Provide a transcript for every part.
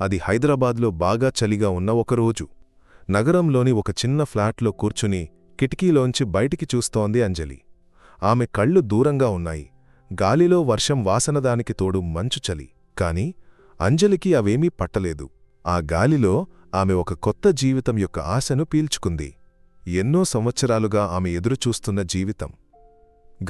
అది హైదరాబాద్లో బాగా చలిగా ఉన్న ఒకరోజు నగరంలోని ఒక చిన్న ఫ్లాట్లో కూర్చుని కిటికీలోంచి బయటికి చూస్తోంది అంజలి. ఆమె కళ్ళు దూరంగా ఉన్నాయి. గాలిలో వర్షం వాసనదానికి తోడు మంచు చలి. కాని అంజలికి అవేమీ పట్టలేదు. ఆ గాలిలో ఆమె ఒక కొత్త జీవితం యొక్క ఆశను పీల్చుకుంది. ఎన్నో సంవత్సరాలుగా ఆమె ఎదురుచూస్తున్న జీవితం.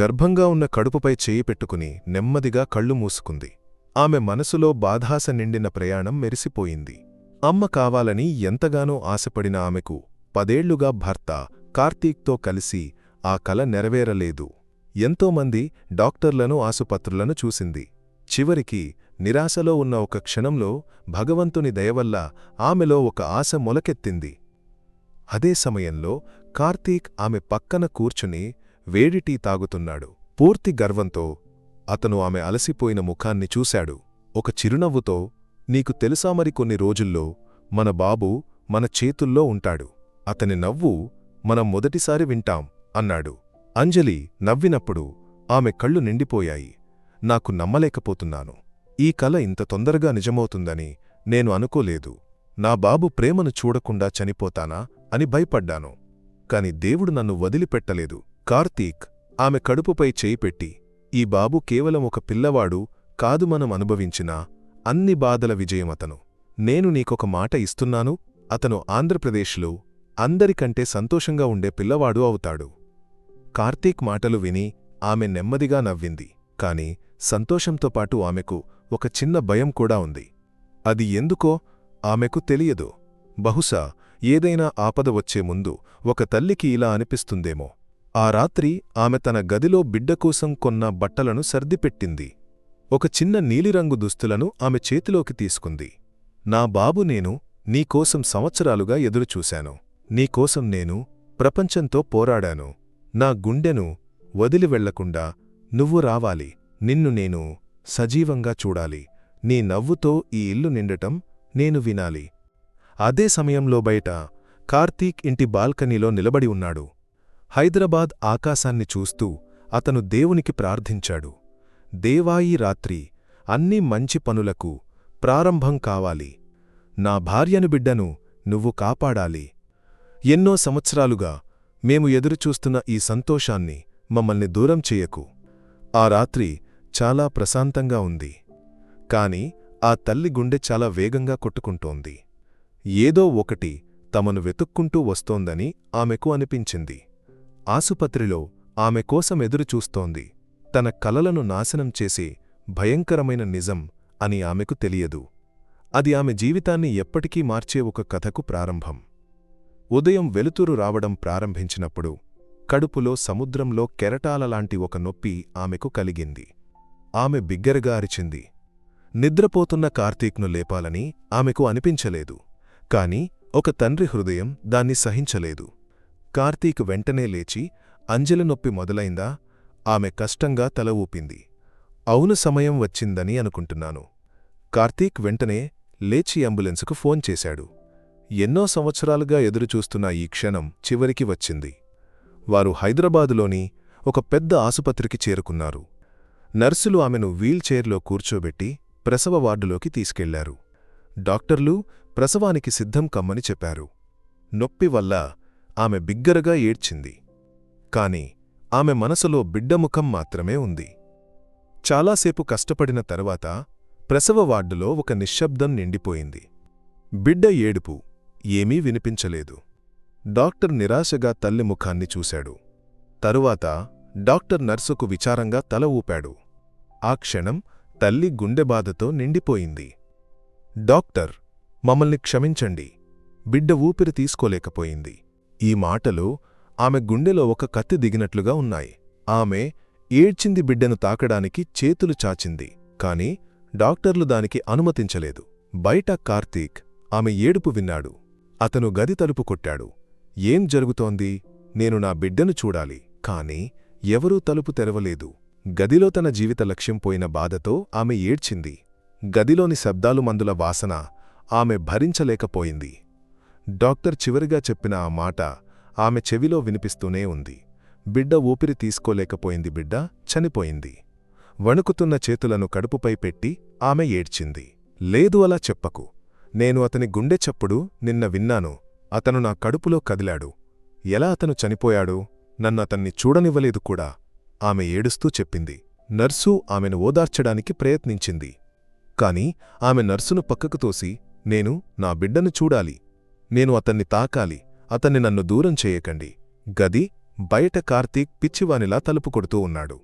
గర్భంగా ఉన్న కడుపుపై చేయి పెట్టుకుని నెమ్మదిగా కళ్ళు మూసుకుంది. ఆమె మనసులో బాధాస నిండిన ప్రయాణం మెరిసిపోయింది. అమ్మ కావాలని ఎంతగానో ఆశపడిన ఆమెకు పదేళ్ళుగా భర్త కార్తీక్తో కలిసి ఆ కల నెరవేరలేదు. ఎంతోమంది డాక్టర్లను ఆసుపత్రులను చూసింది. చివరికి నిరాశలో ఉన్న ఒక క్షణంలో భగవంతుని దయవల్ల ఆమెలో ఒక ఆశ మొలకెత్తింది. అదే సమయంలో కార్తీక్ ఆమె పక్కన కూర్చుని వేడిటీ తాగుతున్నాడు. పూర్తి గర్వంతో అతను ఆమె అలసిపోయిన ముఖాన్ని చూశాడు. ఒక చిరునవ్వుతో నీకు తెలుసా మరి కొన్ని రోజుల్లో మన బాబు మన చేతుల్లో ఉంటాడు. అతని నవ్వు మనం మొదటిసారి వింటాం అన్నాడు. అంజలి నవ్వినప్పుడు ఆమె కళ్ళు నిండిపోయాయి. నాకు నమ్మలేకపోతున్నాను. ఈ కల ఇంత తొందరగా నిజమవుతుందని నేను అనుకోలేదు. నా బాబు ప్రేమను చూడకుండా చనిపోతానా అని భయపడ్డాను. కాని దేవుడు నన్ను వదిలిపెట్టలేదు. కార్తీక్ ఆమె కడుపుపై చేయిపెట్టి ఈ బాబు కేవలం ఒక పిల్లవాడు కాదు మనం అనుభవించిన అన్ని బాధల విజయమతను. నేను నీకొక మాట ఇస్తున్నాను అతను ఆంధ్రప్రదేశ్లో అందరికంటే సంతోషంగా ఉండే పిల్లవాడు అవుతాడు. కార్తీక్ మాటలు విని ఆమె నెమ్మదిగా నవ్వింది కాని సంతోషంతో పాటు ఆమెకు ఒక చిన్న భయం కూడా ఉంది. అది ఎందుకో ఆమెకు తెలియదు. బహుశా ఏదైనా ఆపద వచ్చే ముందు ఒక తల్లికి ఇలా అనిపిస్తుందేమో. ఆ రాత్రి ఆమె తన గదిలో బిడ్డకోసం కొన్న బట్టలను సర్దిపెట్టింది. ఒక చిన్న నీలిరంగు దుస్తులను ఆమె చేతిలోకి తీసుకుంది. నా బాబు నేను నీకోసం సంవత్సరాలుగా ఎదురుచూశాను. నీకోసం నేను ప్రపంచంతో పోరాడాను. నా గుండెను వదిలి వెళ్ళకుండా నువ్వు రావాలి. నిన్ను నేను సజీవంగా చూడాలి. నీ నవ్వుతో ఈ ఇల్లు నిండటం నేను వినాలి. అదే సమయంలో బయట కార్తీక్ ఇంటి బాల్కనీలో నిలబడి ఉన్నాడు. హైదరాబాద్ ఆకాశాన్ని చూస్తూ అతను దేవునికి ప్రార్థించాడు. దేవాయి రాత్రి అన్ని మంచి పనులకు ప్రారంభం కావాలి. నా భార్యను బిడ్డను నువ్వు కాపాడాలి. ఎన్నో సంవత్సరాలుగా మేము ఎదురుచూస్తున్న ఈ సంతోషాన్ని మమ్మల్ని దూరం చెయ్యకు ఆ రాత్రి చాలా ప్రశాంతంగా ఉంది. కాని ఆ తల్లి గుండె చాలా వేగంగా కొట్టుకుంటోంది. ఏదో ఒకటి తమను వెతుక్కుంటూ వస్తోందని ఆమెకు అనిపించింది. ఆసుపత్రిలో ఆమె కోసం ఎదురుచూస్తోంది తన కలలను నాశనం చేసే భయంకరమైన నిజం అని ఆమెకు తెలియదు. అది ఆమె జీవితాన్ని ఎప్పటికీ మార్చే ఒక కథకు ప్రారంభం. ఉదయం వెలుతురు రావడం ప్రారంభించినప్పుడు కడుపులో సముద్రంలో కెరటాలలాంటి ఒక నొప్పి ఆమెకు కలిగింది. ఆమె బిగ్గరగా అరిచింది. నిద్రపోతున్న కార్తీక్ను లేపాలని ఆమెకు అనిపించలేదు. కాని ఒక తండ్రి హృదయం దాన్ని సహించలేదు. కార్తీక్ వెంటనే లేచి అంజలి నొప్పి మొదలైందా? ఆమె కష్టంగా తల ఊపింది. అవును సమయం వచ్చిందని అనుకుంటున్నాను. కార్తీక్ వెంటనే లేచి అంబులెన్సుకు ఫోన్ చేశాడు. ఎన్నో సంవత్సరాలుగా ఎదురుచూస్తున్న ఈ క్షణం చివరికి వచ్చింది. వారు హైదరాబాదులోని ఒక పెద్ద ఆసుపత్రికి చేరుకున్నారు. నర్సులు ఆమెను వీల్చైర్లో కూర్చోబెట్టి ప్రసవ వార్డులోకి తీసుకెళ్ళారు. డాక్టర్లు ప్రసవానికి సిద్ధం కమ్మని చెప్పారు. నొప్పి వల్ల ఆమె బిగ్గరగా ఏడ్చింది. కాని ఆమె మనసులో బిడ్డముఖం మాత్రమే ఉంది. చాలాసేపు కష్టపడిన తరువాత ప్రసవ వార్డులో ఒక నిశ్శబ్దం నిండిపోయింది. బిడ్డ ఏడుపు ఏమీ వినిపించలేదు. డాక్టర్ నిరాశగా తల్లి ముఖాన్ని చూశాడు. తరువాత డాక్టర్ నర్సుకు విచారంగా తల ఊపాడు. ఆ క్షణం తల్లి గుండెబాధతో నిండిపోయింది. డాక్టర్ మమ్మల్ని క్షమించండి. బిడ్డ ఊపిరి తీసుకోలేకపోయింది. ఈ మాటలు ఆమె గుండెలో ఒక కత్తి దిగినట్లుగా ఉన్నాయి. ఆమె ఏడ్చింది బిడ్డను తాకడానికి చేతులు చాచింది కాని డాక్టర్లు దానికి అనుమతించలేదు. బయట కార్తీక్ ఆమె ఏడుపు విన్నాడు. అతను గది తలుపు కొట్టాడు. ఏం జరుగుతోంది? నేను నా బిడ్డను చూడాలి. కాని ఎవరూ తలుపు తెరవలేదు. గదిలో తన జీవిత లక్ష్యం పోయిన బాధతో ఆమె ఏడ్చింది. గదిలోని శబ్దాలు మందుల వాసన ఆమె భరించలేకపోయింది. డాక్టర్ చివరిగా చెప్పిన ఆ మాట ఆమె చెవిలో వినిపిస్తూనే ఉంది. బిడ్డ ఊపిరి తీసుకోలేకపోయింది బిడ్డ చనిపోయింది. వణుకుతున్న చేతులను కడుపుపై పెట్టి ఆమె ఏడ్చింది. లేదు అలా చెప్పకు. నేను అతని గుండె చప్పుడు నిన్న విన్నాను. అతను నా కడుపులో కదిలాడు. ఎలా అతను చనిపోయాడు? నన్ను అతన్ని చూడనివ్వలేదు కూడా. ఆమె ఏడుస్తూ చెప్పింది. నర్సు ఆమెను ఓదార్చడానికి ప్రయత్నించింది. కాని ఆమె నర్సును పక్కకు తోసి నేను నా బిడ్డను చూడాలి. నేను అతన్ని తాకాలి అతన్ని నన్ను దూరం చేయకండి. గది బయట కార్తీక్ పిచ్చివానిలా తలుపు కొడుతూ ఉన్నాడు.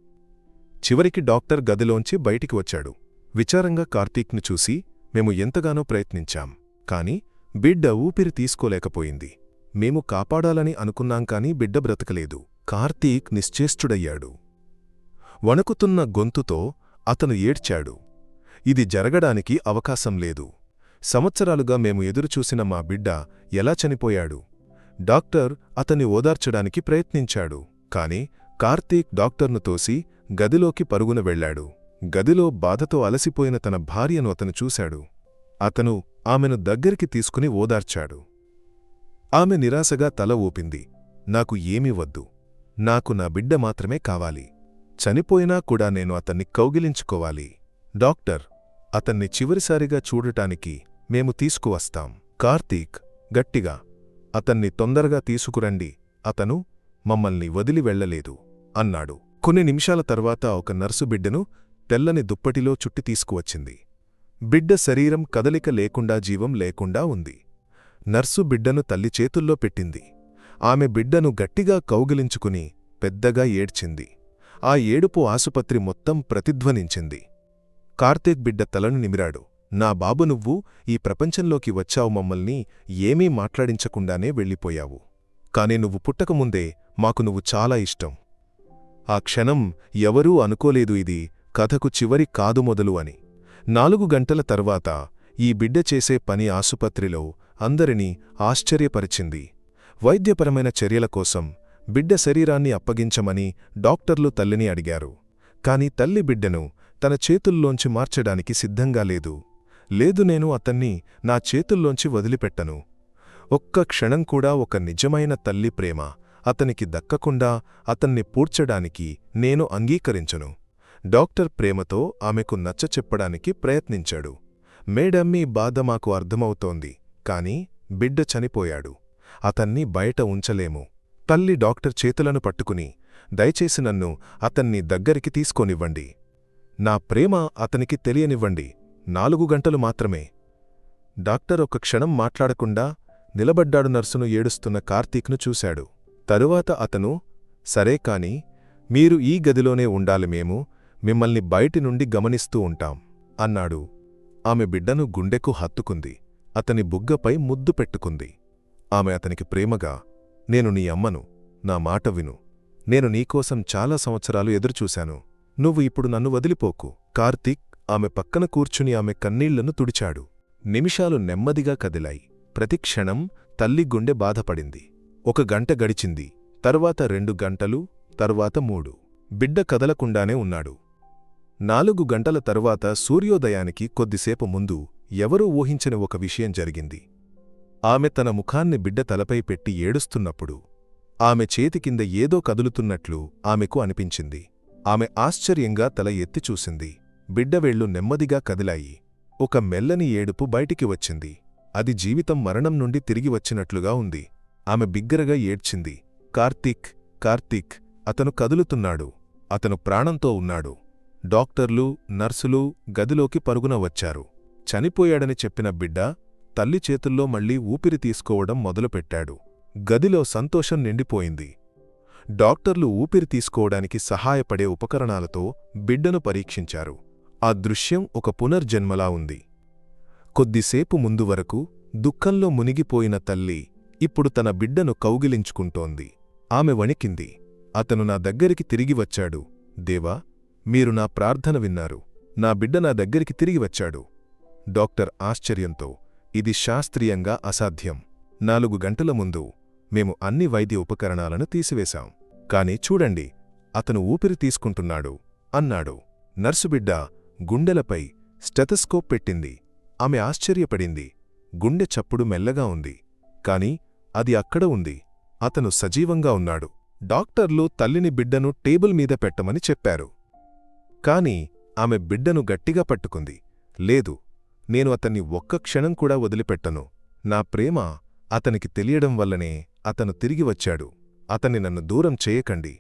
చివరికి డాక్టర్ గదిలోంచి బయటికి వచ్చాడు. విచారంగా కార్తీక్ను చూసి మేము ఎంతగానో ప్రయత్నించాం కాని బిడ్డ ఊపిరి తీసుకోలేకపోయింది. మేము కాపాడాలని అనుకున్నాం కాని బిడ్డ బ్రతకలేదు. కార్తీక్ నిశ్చేష్టుడయ్యాడు. వణుకుతున్న గొంతుతో అతను ఏడ్చాడు. ఇది జరగడానికి అవకాశం లేదు. సంవత్సరాలుగా మేము ఎదురుచూసిన మా బిడ్డ ఎలా చనిపోయాడు? డాక్టర్ అతన్ని ఓదార్చడానికి ప్రయత్నించాడు కాని కార్తీక్ డాక్టర్ను తోసి గదిలోకి పరుగున వెళ్ళాడు గదిలో బాధతో అలసిపోయిన తన భార్యను అతను చూశాడు. అతను ఆమెను దగ్గరికి తీసుకుని ఓదార్చాడు. ఆమె నిరాశగా తల ఊపింది నాకు ఏమీ వద్దు. నాకు నా బిడ్డ మాత్రమే కావాలి. చనిపోయినా కూడా నేను అతన్ని కౌగిలించుకోవాలి. డాక్టర్ అతన్ని చివరిసారిగా చూడటానికి మేము తీసుకువస్తాం. కార్తీక్ గట్టిగా అతన్ని తొందరగా తీసుకురండి అతను మమ్మల్ని వదిలి వెళ్ళలేదు అన్నాడు. కొన్ని నిమిషాల తర్వాత ఒక నర్సు బిడ్డను తెల్లని దుప్పటిలో చుట్టి తీసుకువచ్చింది. బిడ్డ శరీరం కదలిక లేకుండా జీవం లేకుండా ఉంది. నర్సు బిడ్డను తల్లి చేతుల్లో పెట్టింది. ఆమె బిడ్డను గట్టిగా కౌగిలించుకుని పెద్దగా ఏడ్చింది. ఆ ఏడుపు ఆసుపత్రి మొత్తం ప్రతిధ్వనించింది. కార్తీక్ బిడ్డ తలను నిమిరాడు. నా బాబు నువ్వు ఈ ప్రపంచంలోకి వచ్చావు మమ్మల్ని ఏమీ మాట్లాడించకుండానే వెళ్ళిపోయావు. కాని నువ్వు పుట్టకముందే మాకు నువ్వు చాలా ఇష్టం. ఆ క్షణం ఎవరూ అనుకోలేదు ఇది కథకు చివరి కాదు మొదలు అని. నాలుగు గంటల తర్వాత ఈ బిడ్డ చేసే పని ఆసుపత్రిలో అందరినీ ఆశ్చర్యపరిచింది. వైద్యపరమైన చర్యల కోసం బిడ్డ శరీరాన్ని అప్పగించమని డాక్టర్లు తల్లిని అడిగారు. కాని తల్లి బిడ్డను తన చేతుల్లోంచి మార్చడానికి సిద్ధంగా లేదు. లేదు నేను అతన్ని నా చేతుల్లోంచి వదిలిపెట్టను. ఒక్క క్షణం కూడా ఒక నిజమైన తల్లి ప్రేమ అతనికి దక్కకుండా అతన్ని పూడ్చడానికి నేను అంగీకరించను. డాక్టర్ ప్రేమతో ఆమెకు నచ్చచెప్పడానికి ప్రయత్నించాడు. మేడమ్ మీ బాధ మాకు అర్థమవుతోంది. కాని బిడ్డ చనిపోయాడు. అతన్ని బయట ఉంచలేము. తల్లి డాక్టర్ చేతులను పట్టుకుని దయచేసి నన్ను అతన్ని దగ్గరికి తీసుకోనివ్వండి. నా ప్రేమ అతనికి తెలియనివ్వండి. నాలుగు గంటలు మాత్రమే. డాక్టర్ ఒక క్షణం మాట్లాడకుండా నిలబడ్డాడు నర్సును ఏడుస్తున్న కార్తీక్ను చూశాడు. తరువాత అతను సరే కాని మీరు ఈ గదిలోనే ఉండాలి మేము మిమ్మల్ని బయటి నుండి గమనిస్తూ ఉంటాం అన్నాడు. ఆమె బిడ్డను గుండెకు హత్తుకుంది. అతని బుగ్గపై ముద్దు పెట్టుకుంది. ఆమె అతనికి ప్రేమగా నేను నీ అమ్మను నా మాట విను. నేను నీకోసం చాలా సంవత్సరాలు ఎదురుచూశాను. నువ్వు ఇప్పుడు నన్ను వదిలిపోకు. కార్తీక్ ఆమె పక్కన కూర్చుని ఆమె కన్నీళ్ళను తుడిచాడు. నిమిషాలు నెమ్మదిగా కదిలాయి. ప్రతిక్షణం తల్లి గుండె బాధపడింది. ఒక గంట గడిచింది. తర్వాత రెండు గంటలు తర్వాత మూడు. బిడ్డ కదలకుండానే ఉన్నాడు. నాలుగు గంటల తరువాత సూర్యోదయానికి కొద్దిసేపు ముందు ఎవరూ ఊహించని ఒక విషయం జరిగింది. ఆమె తన ముఖాన్ని బిడ్డ తలపై పెట్టి ఏడుస్తున్నప్పుడు ఆమె చేతి కింద ఏదో కదులుతున్నట్లు ఆమెకు అనిపించింది. ఆమె ఆశ్చర్యంగా తల ఎత్తిచూసింది బిడ్డవేళ్ళు నెమ్మదిగా కదిలాయి. ఒక మెల్లని ఏడుపు బయటికి వచ్చింది. అది జీవితం మరణం నుండి తిరిగి వచ్చినట్లుగా ఉంది. ఆమె బిగ్గరగా ఏడ్చింది. కార్తీక్ కార్తీక్ అతను కదులుతున్నాడు. అతను ప్రాణంతో ఉన్నాడు. డాక్టర్లు నర్సులు గదిలోకి పరుగున వచ్చారు. చనిపోయాడని చెప్పిన బిడ్డ తల్లి చేతుల్లో మళ్ళీ ఊపిరి తీసుకోవడం మొదలుపెట్టాడు. గదిలో సంతోషం నిండిపోయింది. డాక్టర్లు ఊపిరి తీసుకోవడానికి సహాయపడే ఉపకరణాలతో బిడ్డను పరీక్షించారు. ఆ దృశ్యం ఒక పునర్జన్మలా ఉంది. కొద్దిసేపు ముందు వరకు దుఃఖంలో మునిగిపోయిన తల్లి ఇప్పుడు తన బిడ్డను కౌగిలించుకుంటోంది. ఆమె వణికింది. అతను నా దగ్గరికి తిరిగి వచ్చాడు. దేవా మీరు నా ప్రార్థన విన్నారు. నా బిడ్డ నా దగ్గరికి తిరిగి వచ్చాడు. డాక్టర్ ఆశ్చర్యంతో ఇది శాస్త్రీయంగా అసాధ్యం. నాలుగు గంటల ముందు మేము అన్ని వైద్య ఉపకరణాలను తీసివేశాం. కాని చూడండి అతను ఊపిరి తీసుకుంటున్నాడు అన్నాడు. నర్సుబిడ్డ గుండెలపై స్టెథస్కోప్ పెట్టింది. ఆమె ఆశ్చర్యపడింది. గుండె చప్పుడు మెల్లగా ఉంది. కాని అది అక్కడ ఉంది. అతను సజీవంగా ఉన్నాడు. డాక్టర్లు తల్లిని బిడ్డను టేబుల్ మీద పెట్టమని చెప్పారు. కాని ఆమె బిడ్డను గట్టిగా పట్టుకుంది. లేదు నేను అతన్ని ఒక్క క్షణం కూడా వదిలిపెట్టను. నా ప్రేమ అతనికి తెలియడం వల్లనే అతను తిరిగి వచ్చాడు. అతన్ని నన్ను దూరం చేయకండి.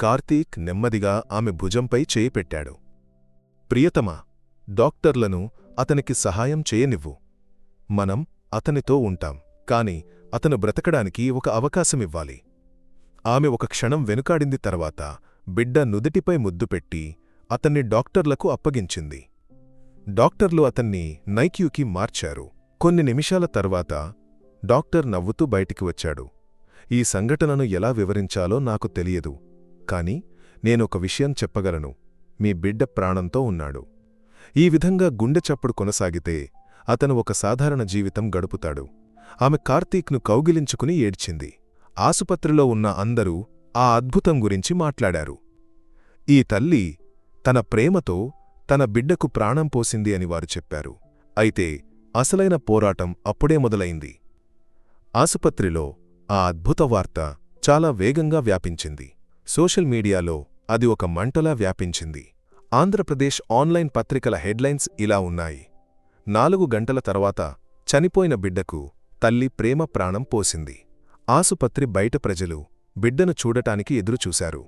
కార్తీక్ నెమ్మదిగా ఆమె భుజంపై చేయిపెట్టాడు. ప్రియతమా డాక్టర్లను అతనికి సహాయం చేయనివ్వు. మనం అతనితో ఉంటాం కాని అతను బ్రతకడానికి ఒక అవకాశమివ్వాలి. ఆమె ఒక క్షణం వెనుకాడింది తర్వాత బిడ్డ నుదుటిపై ముద్దు పెట్టి అతన్ని డాక్టర్లకు అప్పగించింది. డాక్టర్లు అతన్ని నైక్యూకి మార్చారు. కొన్ని నిమిషాల తర్వాత డాక్టర్ నవ్వుతూ బయటికి వచ్చాడు. ఈ సంఘటనను ఎలా వివరించాలో నాకు తెలియదు. కాని నేనొక విషయం చెప్పగలను. మీ బిడ్డ ప్రాణంతో ఉన్నాడు. ఈ విధంగా గుండె చప్పుడు కొనసాగితే అతను ఒక సాధారణ జీవితం గడుపుతాడు. ఆమె కార్తీక్ను కౌగిలించుకుని ఏడ్చింది. ఆసుపత్రిలో ఉన్న అందరూ ఆ అద్భుతం గురించి మాట్లాడారు. ఈ తల్లి తన ప్రేమతో తన బిడ్డకు ప్రాణం పోసింది అని వారు చెప్పారు. అయితే అసలైన పోరాటం అప్పుడే మొదలైంది. ఆసుపత్రిలో ఆ అద్భుత వార్త చాలా వేగంగా వ్యాపించింది. సోషల్ మీడియాలో అది ఒక మంటలా వ్యాపించింది. ఆంధ్రప్రదేశ్ ఆన్లైన్ పత్రికల హెడ్లైన్స్ ఇలా ఉన్నాయి. నాలుగు గంటల తర్వాత చనిపోయిన బిడ్డకు తల్లి ప్రేమ ప్రాణం పోసింది. ఆసుపత్రి బయట ప్రజలు బిడ్డను చూడటానికి ఎదురుచూశారు.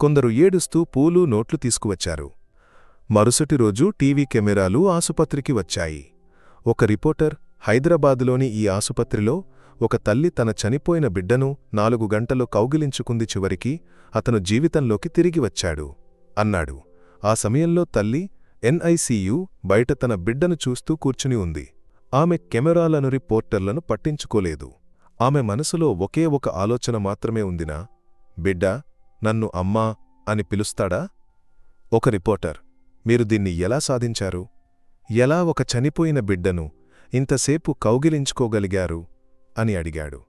కొందరు ఏడుస్తూ పూలు నోట్లు తీసుకువచ్చారు. మరుసటి రోజు టీవీ కెమెరాలు ఆసుపత్రికి వచ్చాయి. ఒక రిపోర్టర్ హైదరాబాదులోని ఈ ఆసుపత్రిలో ఒక తల్లి తన చనిపోయిన బిడ్డను నాలుగు గంటలు కౌగిలించుకుంది చివరికి అతను జీవితంలోకి తిరిగి వచ్చాడు. అన్నాడు. ఆ సమయంలో తల్లి ఎన్ఐసియు బయట తన బిడ్డను చూస్తూ కూర్చుని ఉంది. ఆమె కెమెరాలను రిపోర్టర్లను పట్టించుకోలేదు. ఆమె మనసులో ఒకే ఒక ఆలోచన మాత్రమే ఉందినా? బిడ్డ నన్ను అమ్మా అని పిలుస్తాడా? ఒక రిపోర్టర్ మీరు దీన్ని ఎలా సాధించారు? ఎలా ఒక చనిపోయిన బిడ్డను ఇంతసేపు కౌగిలించుకోగలిగారు? అని అడిగాడు.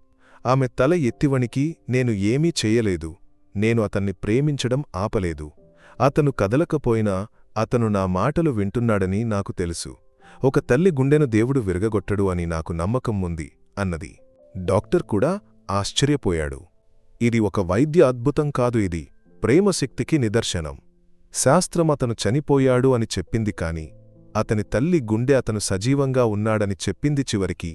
ఆమె తల ఎత్తివణికి నేను ఏమీ చెయ్యలేదు నేను అతన్ని ప్రేమించడం ఆపలేదు. అతను కదలకపోయినా అతను నా మాటలు వింటున్నాడని నాకు తెలుసు. ఒక తల్లి గుండెను దేవుడు విరగగొట్టడు అని నాకు నమ్మకం ఉంది అన్నది. డాక్టర్ కూడా ఆశ్చర్యపోయాడు. ఇది ఒక వైద్య అద్భుతం కాదు ఇది ప్రేమశక్తికి నిదర్శనం. శాస్త్రం అతను చనిపోయాడు అని చెప్పింది కాని అతని తల్లి గుండె అతను సజీవంగా ఉన్నాడని చెప్పింది చివరికి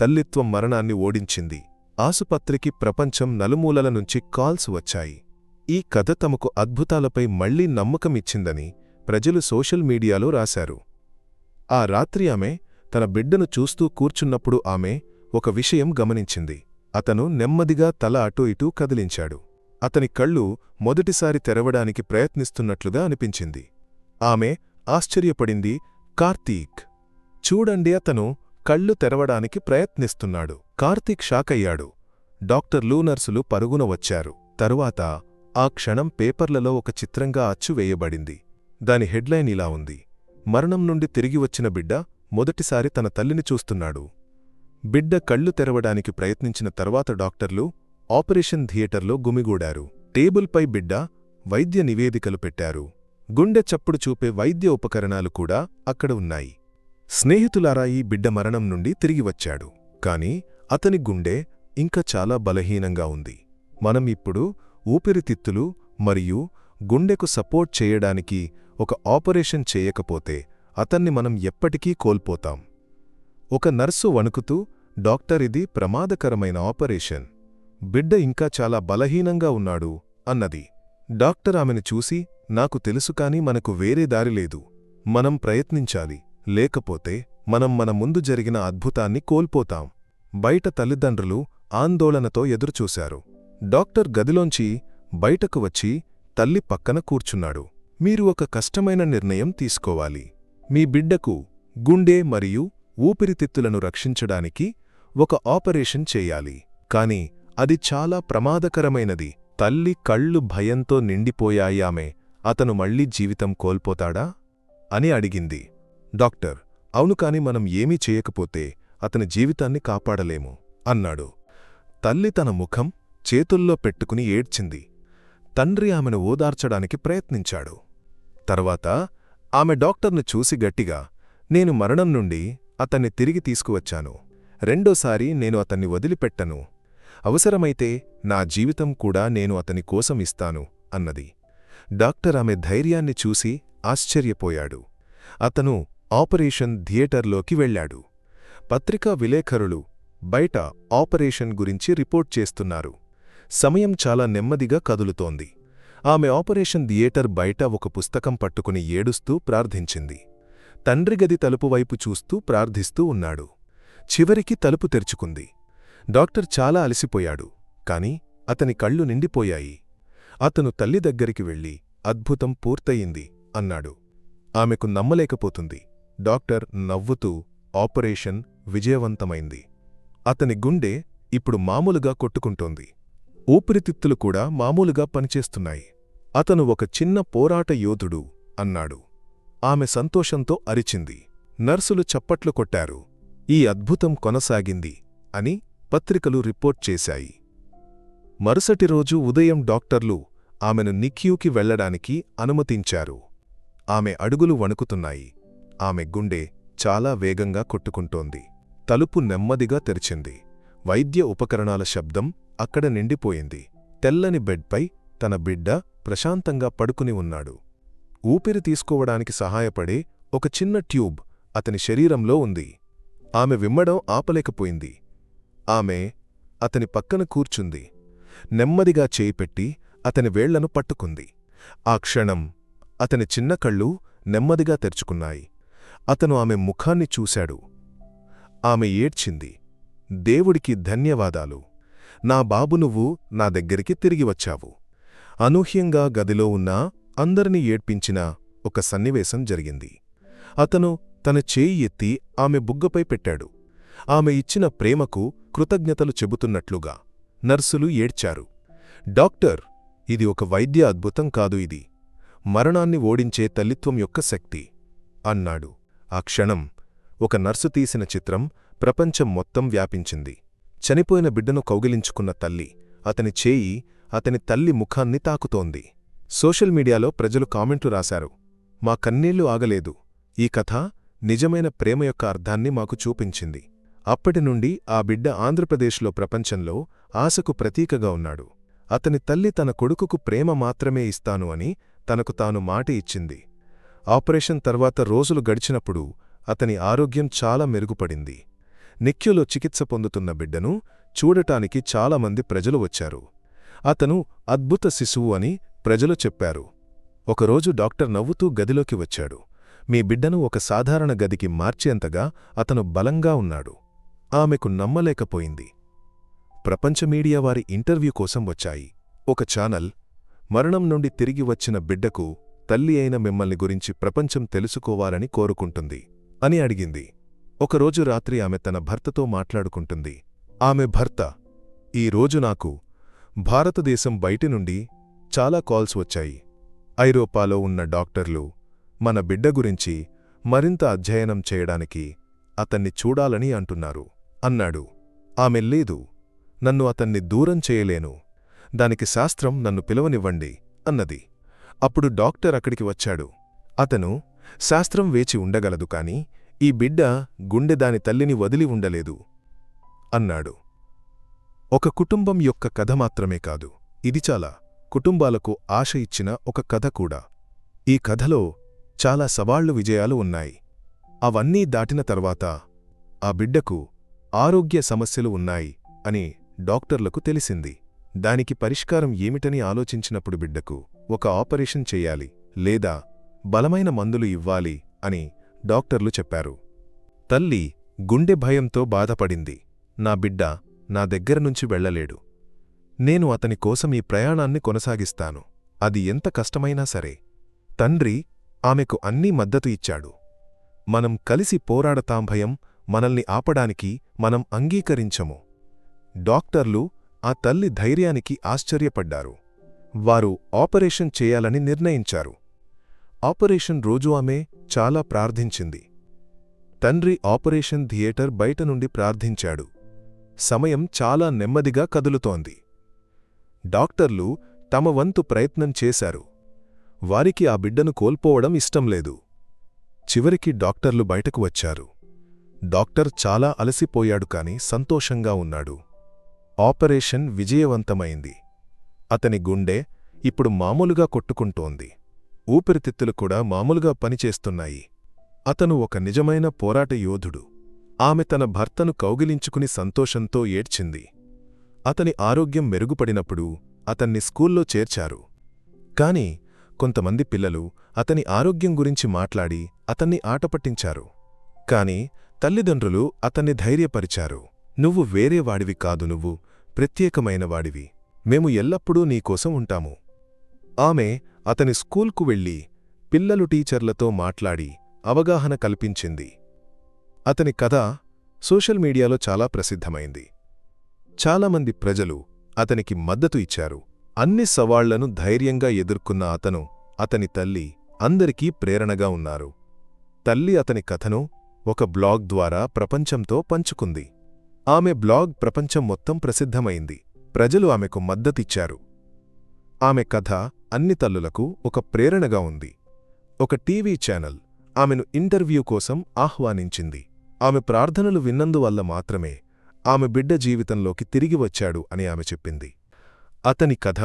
తల్లిత్వం మరణాన్ని ఓడించింది. ఆసుపత్రికి ప్రపంచం నలుమూలల నుంచి కాల్స్ వచ్చాయి. ఈ కథ తమకు అద్భుతాలపై మళ్ళీ నమ్మకమిచ్చిందని ప్రజలు సోషల్ మీడియాలో రాశారు. ఆ రాత్రి ఆమె తన బిడ్డను చూస్తూ కూర్చున్నప్పుడు ఆమె ఒక విషయం గమనించింది. అతను నెమ్మదిగా తల అటూ ఇటూ కదిలించాడు. అతని కళ్ళు మొదటిసారి తెరవడానికి ప్రయత్నిస్తున్నట్లుగా అనిపించింది. ఆమె ఆశ్చర్యపడింది కార్తీక్! చూడండి అతను కళ్ళు తెరవడానికి ప్రయత్నిస్తున్నాడు. కార్తీక్ షాకయ్యాడు డాక్టర్లు నర్సులు పరుగున వచ్చారు. తరువాత ఆ క్షణం పేపర్లలో ఒక చిత్రంగా అచ్చువేయబడింది దాని హెడ్లైన్ ఇలా ఉంది. మరణం నుండి తిరిగి వచ్చిన బిడ్డ మొదటిసారి తన తల్లిని చూస్తున్నాడు. బిడ్డ కళ్ళు తెరవడానికి ప్రయత్నించిన తర్వాత డాక్టర్లు ఆపరేషన్ థియేటర్లో గుమిగూడారు. టేబుల్పై బిడ్డ వైద్య నివేదికలు పెట్టారు. గుండె చప్పుడు చూపే వైద్య ఉపకరణాలు కూడా అక్కడ ఉన్నాయి. స్నేహితులారా ఈ బిడ్డ మరణం నుండి తిరిగి వచ్చాడు. కాని అతని గుండె ఇంకా చాలా బలహీనంగా ఉంది. మనం ఇప్పుడు ఊపిరితిత్తులు మరియు గుండెకు సపోర్ట్ చేయడానికి ఒక ఆపరేషన్ చేయకపోతే అతన్ని మనం ఎప్పటికీ కోల్పోతాం. ఒక నర్సు వణుకుతూ డాక్టర్ ఇది ప్రమాదకరమైన ఆపరేషన్. బిడ్డ ఇంకా చాలా బలహీనంగా ఉన్నాడు అన్నది. డాక్టర్ ఆమెను చూసి నాకు తెలుసు కాని మనకు వేరే దారి లేదు. మనం ప్రయత్నించాలి. లేకపోతే మనం మన ముందు జరిగిన అద్భుతాన్ని కోల్పోతాం. బయట తల్లిదండ్రులు ఆందోళనతో ఎదురుచూశారు. డాక్టర్ గదిలోంచి బయటకు వచ్చి తల్లి పక్కన కూర్చున్నాడు. మీరు ఒక కష్టమైన నిర్ణయం తీసుకోవాలి. మీ బిడ్డకు గుండె మరియు ఊపిరితిత్తులను రక్షించడానికి ఒక ఆపరేషన్ చేయాలి. కాని అది చాలా ప్రమాదకరమైనది. తల్లి కళ్ళు భయంతో నిండిపోయాయామె అతను మళ్ళీ జీవితం కోల్పోతాడా? అని అడిగింది. డాక్టర్ అవును కాని మనం ఏమీ చేయకపోతే అతని జీవితాన్ని కాపాడలేము అన్నాడు. తల్లి తన ముఖం చేతుల్లో పెట్టుకుని ఏడ్చింది. తండ్రి ఆమెను ఓదార్చడానికి ప్రయత్నించాడు. తర్వాత ఆమె డాక్టర్ను చూసి గట్టిగా నేను మరణం నుండి అతన్ని తిరిగి తీసుకువచ్చాను. రెండోసారి నేను అతన్ని వదిలిపెట్టను. అవసరమైతే నా జీవితం కూడా నేను అతని కోసం ఇస్తాను అన్నది. డాక్టర్ ఆమె ధైర్యాన్ని చూసి ఆశ్చర్యపోయాడు. అతను ఆపరేషన్ థియేటర్లోకి వెళ్ళాడు. పత్రికా విలేఖరులు బయట ఆపరేషన్ గురించి రిపోర్ట్ చేస్తున్నారు. సమయం చాలా నెమ్మదిగా కదులుతోంది. ఆమె ఆపరేషన్ థియేటర్ బయట ఒక పుస్తకం పట్టుకుని ఏడుస్తూ ప్రార్థించింది. తండ్రి గది చూస్తూ ప్రార్థిస్తూ ఉన్నాడు. చివరికి తలుపు తెరుచుకుంది. డాక్టర్ చాలా అలసిపోయాడు కాని అతని కళ్ళు నిండిపోయాయి. అతను తల్లి దగ్గరికి వెళ్ళి అద్భుతం పూర్తయింది అన్నాడు. ఆమెకు నమ్మలేకపోతుంది. డాక్టర్ నవ్వుతూ ఆపరేషన్ విజయవంతమైంది. అతని గుండె ఇప్పుడు మామూలుగా కొట్టుకుంటోంది. ఊపిరితిత్తులు కూడా మామూలుగా పనిచేస్తున్నాయి. అతను ఒక చిన్న పోరాట యోధుడు అన్నాడు. ఆమె సంతోషంతో అరిచింది. నర్సులు చప్పట్లు కొట్టారు. ఈ అద్భుతం కొనసాగింది అని పత్రికలు రిపోర్ట్ చేశాయి. మరుసటి రోజు ఉదయం డాక్టర్లు ఆమెను నిక్యూకి వెళ్ళడానికి అనుమతించారు. ఆమె అడుగులు వణుకుతున్నాయి. ఆమె గుండె చాలా వేగంగా కొట్టుకుంటోంది. తలుపు నెమ్మదిగా తెరిచింది. వైద్య ఉపకరణాల శబ్దం అక్కడ నిండిపోయింది. తెల్లని బెడ్పై తన బిడ్డ ప్రశాంతంగా పడుకుని ఉన్నాడు. ఊపిరి తీసుకోవడానికి సహాయపడే ఒక చిన్న ట్యూబ్ అతని శరీరంలో ఉంది. ఆమె విమ్మడం ఆపలేకపోయింది. ఆమె అతని పక్కన కూర్చుంది. నెమ్మదిగా చేయిపెట్టి అతని వేళ్ళను పట్టుకుంది. ఆ క్షణం అతని చిన్న కళ్ళు నెమ్మదిగా తెరుచుకున్నాయి. అతను ఆమె ముఖాన్ని చూశాడు. ఆమె ఏడ్చింది. దేవుడికి ధన్యవాదాలు. నా బాబు నువ్వు నా దగ్గరికి తిరిగి వచ్చావు. అనూహ్యంగా గదిలో ఉన్న అందరినీ ఏడ్పించిన ఒక సన్నివేశం జరిగింది. అతను తన చేయి ఎత్తి ఆమె బుగ్గపై పెట్టాడు. ఆమె ఇచ్చిన ప్రేమకు కృతజ్ఞతలు చెబుతున్నట్లుగా నర్సులు ఏడ్చారు. డాక్టర్ ఇది ఒక వైద్య అద్భుతం కాదు ఇది. మరణాన్ని ఓడించే తల్లిత్వం యొక్క శక్తి అన్నాడు. ఆ క్షణం ఒక నర్సు తీసిన చిత్రం ప్రపంచం మొత్తం వ్యాపించింది. చనిపోయిన బిడ్డను కౌగిలించుకున్న తల్లి అతని చేయి అతని తల్లి ముఖాన్ని తాకుతోంది. సోషల్ మీడియాలో ప్రజలు కామెంట్లు రాశారు. మా కన్నీళ్ళు ఆగలేదు. ఈ కథ నిజమైన ప్రేమ యొక్క అర్థాన్ని మాకు చూపించింది. అప్పటి నుండి ఆ బిడ్డ ఆంధ్రప్రదేశ్లో ప్రపంచంలో ఆశకు ప్రతీకగా ఉన్నాడు. అతని తల్లి తన కొడుకుకు ప్రేమ మాత్రమే ఇస్తాను అని తనకు తాను మాట ఇచ్చింది. ఆపరేషన్ తర్వాత రోజులు గడిచినప్పుడు అతని ఆరోగ్యం చాలా మెరుగుపడింది. నిక్యులో చికిత్స పొందుతున్న బిడ్డను చూడటానికి చాలామంది ప్రజలు వచ్చారు. అతను అద్భుత శిశువు అని ప్రజలు చెప్పారు. ఒకరోజు డాక్టర్ నవ్వుతూ గదిలోకి వచ్చాడు. మీ బిడ్డను ఒక సాధారణ గదికి మార్చేంతగా అతను బలంగా ఉన్నాడు. ఆమెకు నమ్మలేకపోయింది. ప్రపంచ మీడియా వారి ఇంటర్వ్యూ కోసం వచ్చాయి. ఒక ఛానల్ మరణం నుండి తిరిగి వచ్చిన బిడ్డకు తల్లి అయిన మిమ్మల్ని గురించి ప్రపంచం తెలుసుకోవాలని కోరుకుంటుంది అని అడిగింది. ఒకరోజు రాత్రి ఆమె తన భర్తతో మాట్లాడుకుంటుంది. ఆమె భర్త ఈ రోజు నాకు భారతదేశం బయటి నుండి చాలా కాల్స్ వచ్చాయి. ఐరోపాలో ఉన్న డాక్టర్లు మన బిడ్డ గురించి మరింత అధ్యయనం చేయడానికి అతన్ని చూడాలని అంటున్నారు అన్నాడు. ఆమె లేదు నన్ను అతన్ని దూరం చేయలేను. దానికి శాస్త్రం నన్ను పిలవనివ్వండి అన్నది. అప్పుడు డాక్టర్ అక్కడికి వచ్చాడు. అతను శాస్త్రం వేచి ఉండగలదు కాని ఈ బిడ్డ గుండె దాని తల్లిని వదిలి ఉండలేదు అన్నాడు. ఒక కుటుంబం యొక్క కథ మాత్రమే కాదు ఇది చాలా కుటుంబాలకు ఆశ ఇచ్చిన ఒక కథ కూడా. ఈ కథలో చాలా సవాళ్ళు విజయాలు ఉన్నాయి. అవన్నీ దాటిన తర్వాత ఆ బిడ్డకు ఆరోగ్య సమస్యలు ఉన్నాయి అని డాక్టర్లకు తెలిసింది. దానికి పరిష్కారం ఏమిటని ఆలోచించినప్పుడు బిడ్డకు ఒక ఆపరేషన్ చెయ్యాలి లేదా బలమైన మందులు ఇవ్వాలి అని డాక్టర్లు చెప్పారు. తల్లి గుండె భయంతో బాధపడింది. నా బిడ్డ నా దగ్గరనుంచి వెళ్ళలేడు నేను అతని కోసం ఈ ప్రయాణాన్ని కొనసాగిస్తాను. అది ఎంత కష్టమైనా సరే. తండ్రి ఆమెకు అన్నీ మద్దతు ఇచ్చాడు. మనం కలిసి పోరాడతాం భయం మనల్ని ఆపడానికి మనం అంగీకరించము. డాక్టర్లు ఆ తల్లి ధైర్యానికి ఆశ్చర్యపడ్డారు. వారు ఆపరేషన్ చేయాలని నిర్ణయించారు. ఆపరేషన్ రోజు ఆమె చాలా ప్రార్థించింది. తండ్రి ఆపరేషన్ థియేటర్ బయట నుండి ప్రార్థించాడు. సమయం చాలా నెమ్మదిగా కదులుతోంది. డాక్టర్లు తమ వంతు ప్రయత్నం చేశారు. వారికి ఆ బిడ్డను కోల్పోవడం ఇష్టం లేదు. చివరికి డాక్టర్లు బయటకు వచ్చారు. డాక్టర్ చాలా అలసిపోయాడు కాని సంతోషంగా ఉన్నాడు. ఆపరేషన్ విజయవంతమైంది. అతని గుండె ఇప్పుడు మామూలుగా కొట్టుకుంటోంది. ఊపిరితిత్తులు కూడా మామూలుగా పనిచేస్తున్నాయి. అతను ఒక నిజమైన పోరాట యోధుడు. ఆమె తన భర్తను కౌగిలించుకుని సంతోషంతో ఏడ్చింది. అతని ఆరోగ్యం మెరుగుపడినప్పుడు అతన్ని స్కూల్లో చేర్చారు. కాని కొంతమంది పిల్లలు అతని ఆరోగ్యం గురించి మాట్లాడి అతన్ని ఆటపట్టించారు. కాని తల్లిదండ్రులు అతన్ని ధైర్యపరిచారు. నువ్వు వేరేవాడివి కాదు నువ్వు. ప్రత్యేకమైనవాడివి మేము ఎల్లప్పుడూ నీకోసం ఉంటాము. ఆమె అతని స్కూల్కు వెళ్ళి పిల్లలు టీచర్లతో మాట్లాడి అవగాహన కల్పించింది. అతని కథ సోషల్ మీడియాలో చాలా ప్రసిద్ధమైంది. చాలామంది ప్రజలు అతనికి మద్దతు ఇచ్చారు. అన్ని సవాళ్ళను ధైర్యంగా ఎదుర్కొన్న అతను అతని తల్లి అందరికీ ప్రేరణగా ఉన్నారు. తల్లి అతని కథను ఒక బ్లాగ్ ద్వారా ప్రపంచంతో పంచుకుంది. ఆమె బ్లాగ్ ప్రపంచం మొత్తం ప్రసిద్ధమైంది. ప్రజలు ఆమెకు మద్దతిచ్చారు. ఆమె కథ అన్ని తల్లులకు ఒక ప్రేరణగా ఉంది. ఒక టీవీ ఛానల్ ఆమెను ఇంటర్వ్యూ కోసం ఆహ్వానించింది. ఆమె ప్రార్థనలు విన్నందువల్ల మాత్రమే ఆమె బిడ్డ జీవితంలోకి తిరిగి వచ్చాడు అని ఆమె చెప్పింది. అతని కథ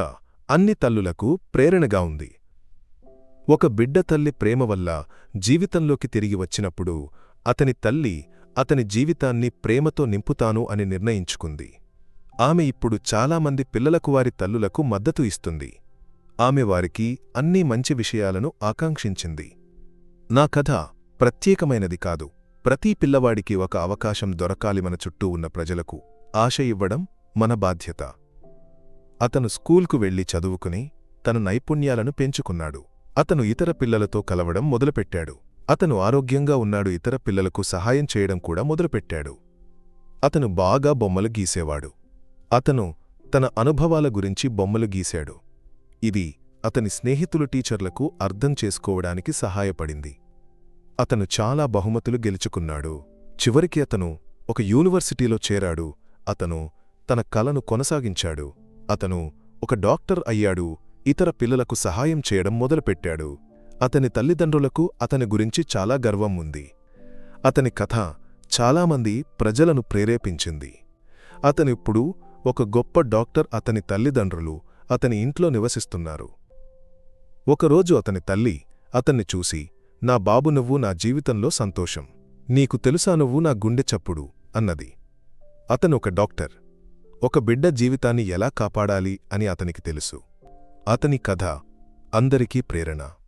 అన్ని తల్లులకు ప్రేరణగా ఉంది. ఒక బిడ్డ తల్లి ప్రేమ వల్ల జీవితంలోకి తిరిగి వచ్చినప్పుడు అతని తల్లి అతని జీవితాన్ని ప్రేమతో నింపుతాను అని నిర్ణయించుకుంది. ఆమె ఇప్పుడు చాలామంది పిల్లలకు వారి తల్లులకు మద్దతు ఇస్తుంది. ఆమె వారికి అన్ని మంచి విషయాలను ఆకాంక్షించింది. నా కథ ప్రత్యేకమైనది కాదు. ప్రతి పిల్లవాడికి ఒక అవకాశం దొరకాలి మన చుట్టూ ఉన్న ప్రజలకు ఆశ ఇవ్వడం మన బాధ్యత. అతను స్కూల్కు వెళ్ళి చదువుకుని తన నైపుణ్యాలను పెంచుకున్నాడు. అతను ఇతర పిల్లలతో కలవడం మొదలుపెట్టాడు. అతను ఆరోగ్యంగా ఉన్నాడు. ఇతర పిల్లలకు సహాయం చేయడం కూడా మొదలుపెట్టాడు. అతను బాగా బొమ్మలు గీసేవాడు. అతను తన అనుభవాల గురించి బొమ్మలు గీశాడు. ఇది అతని స్నేహితులు టీచర్లకు అర్థం చేసుకోవడానికి సహాయపడింది. అతను చాలా బహుమతులు గెలుచుకున్నాడు. చివరికి అతను ఒక యూనివర్సిటీలో చేరాడు. అతను తన కలను కొనసాగించాడు. అతను ఒక డాక్టర్ అయ్యాడు. ఇతర పిల్లలకు సహాయం చేయడం మొదలుపెట్టాడు. అతని తల్లిదండ్రులకు అతని గురించి చాలా గర్వం ఉంది. అతని కథ చాలామంది ప్రజలను ప్రేరేపించింది. అతనిప్పుడు ఒక గొప్ప డాక్టర్ అతని తల్లిదండ్రులు అతని ఇంట్లో నివసిస్తున్నారు. ఒకరోజు అతని తల్లి అతన్ని చూసి నా బాబు నువ్వు నా జీవితంలో సంతోషం. నీకు తెలుసా నువ్వు నా గుండె చప్పుడు? అన్నది. అతను ఒక డాక్టర్. ఒక బిడ్డ జీవితాన్ని ఎలా కాపాడాలి అని అతనికి తెలుసు. అతని కథ అందరికీ ప్రేరణ.